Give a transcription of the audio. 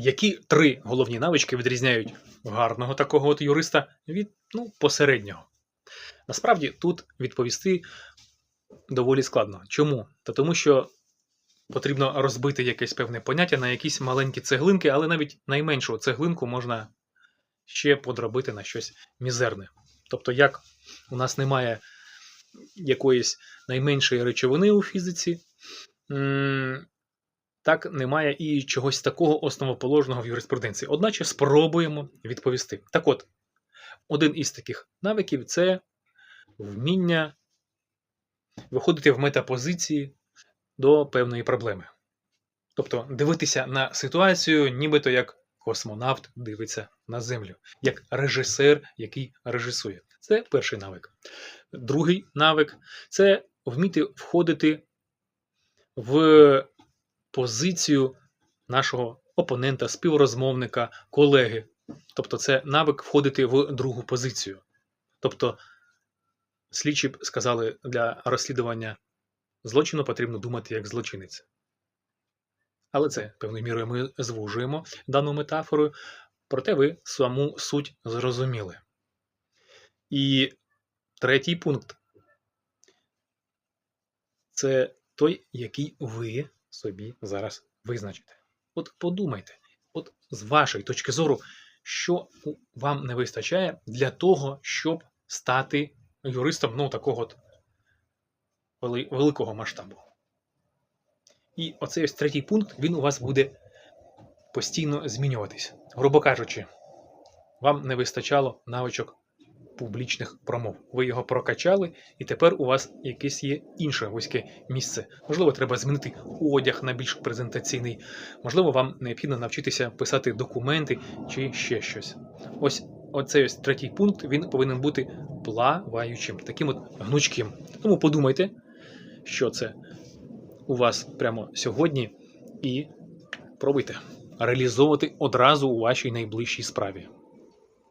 Які три головні навички відрізняють гарного такого от юриста від ну, посереднього? Насправді тут відповісти доволі складно. Чому? Та тому, що потрібно розбити якесь певне поняття на якісь маленькі цеглинки, але навіть найменшу цеглинку можна ще подробити на щось мізерне. Тобто, як у нас немає якоїсь найменшої речовини у фізиці, так немає і чогось такого основоположного в юриспруденції. Одначе спробуємо відповісти. Так от, один із таких навиків це вміння виходити в метапозиції до певної проблеми. Тобто дивитися на ситуацію, нібито як космонавт дивиться на землю, як режисер, який режисує. Це перший навик. Другий навик це вміти входити в позицію нашого опонента, співрозмовника, колеги. Тобто, це навик входити в другу позицію. Тобто, слідчі б сказали, для розслідування злочину потрібно думати як злочинець. Але це певною мірою ми звужуємо дану метафору, проте ви саму суть зрозуміли. І третій пункт це той, який ви собі зараз визначите. От подумайте, от з вашої точки зору, що вам не вистачає для того, щоб стати юристом ну, такого от великого масштабу. І оцей ось третій пункт він у вас буде постійно змінюватись. Грубо кажучи, вам не вистачало навичок публічних промов. Ви його прокачали, і тепер у вас якесь є інше вузьке місце. Можливо, треба змінити одяг на більш презентаційний. Можливо, вам необхідно навчитися писати документи чи ще щось. Ось оцей ось третій пункт він повинен бути плаваючим, таким от гнучким. Тому подумайте, що це у вас прямо сьогодні, і пробуйте реалізовувати одразу у вашій найближчій справі.